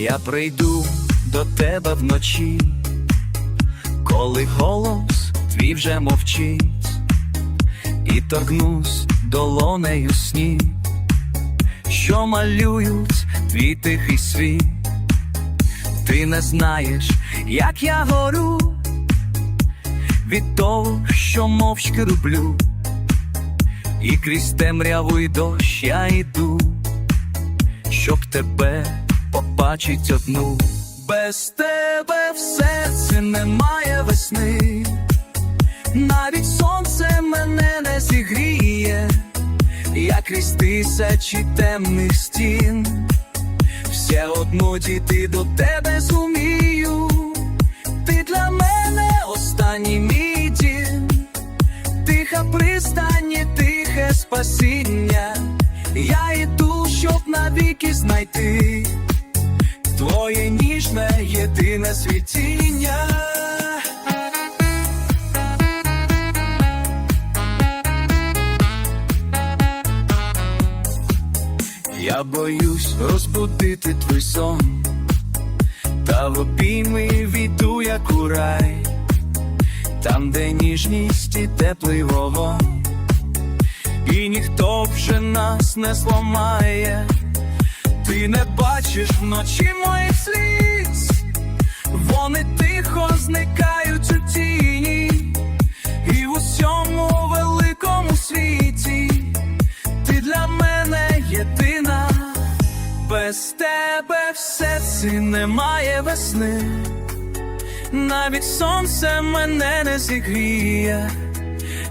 Я прийду до тебе вночі, коли голос твій вже мовчить, і торкнусь долонею сні, що малюють твій тихий світ. Ти не знаєш, як я горю від того, що мовчки роблю, і крізь темряву й дощ я йду, щоб тебе побачить одну. Без тебе в серці немає весни, навіть сонце мене не зігріє, я крізь тисячі темних стін, все одно дійти до тебе зумію, ти для мене останній мій дім, тиха пристані, тихе спасіння, я йду, щоб навіки знайти твоє ніжне єдине світіння. Я боюсь розбудити твій сон, та в обійми війду, як у рай, там, де ніжність і теплий вогонь, і ніхто вже нас не зламає. Ти не бачиш вночі моїх сліз, вони тихо зникають у тіні, і в усьому великому світі. Ти для мене єдина, без тебе в серці немає весни, навіть сонце мене не зігріє,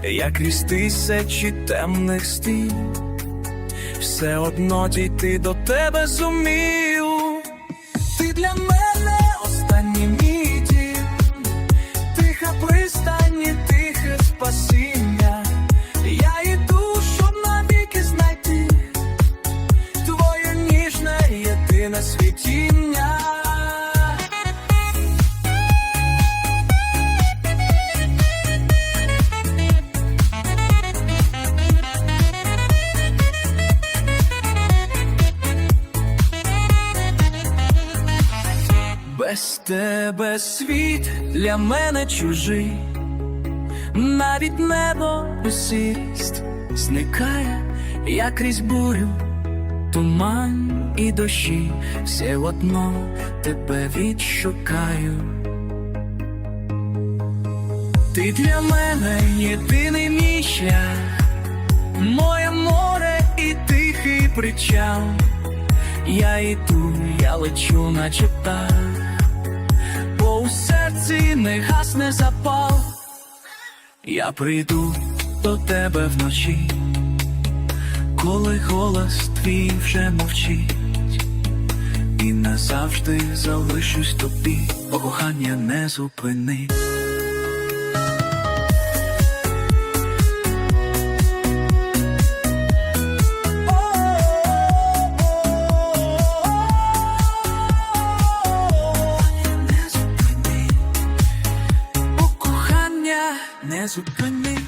я крізь тисячі темних стін все одно дійти до тебе зумію. Ти для мене Без тебе світ для мене чужий, навіть небо у сість зникає, я крізь бурю, туман і дощі, все одно тебе відшукаю. Ти для мене єдиний мій шлях, моє море і тихий причал. Я йду, я лечу, наче серці не гасне запал. Я прийду до тебе вночі, коли голос твій вже мовчить, і назавжди залишусь тобі, бо кохання не зупинить. and as we couldn't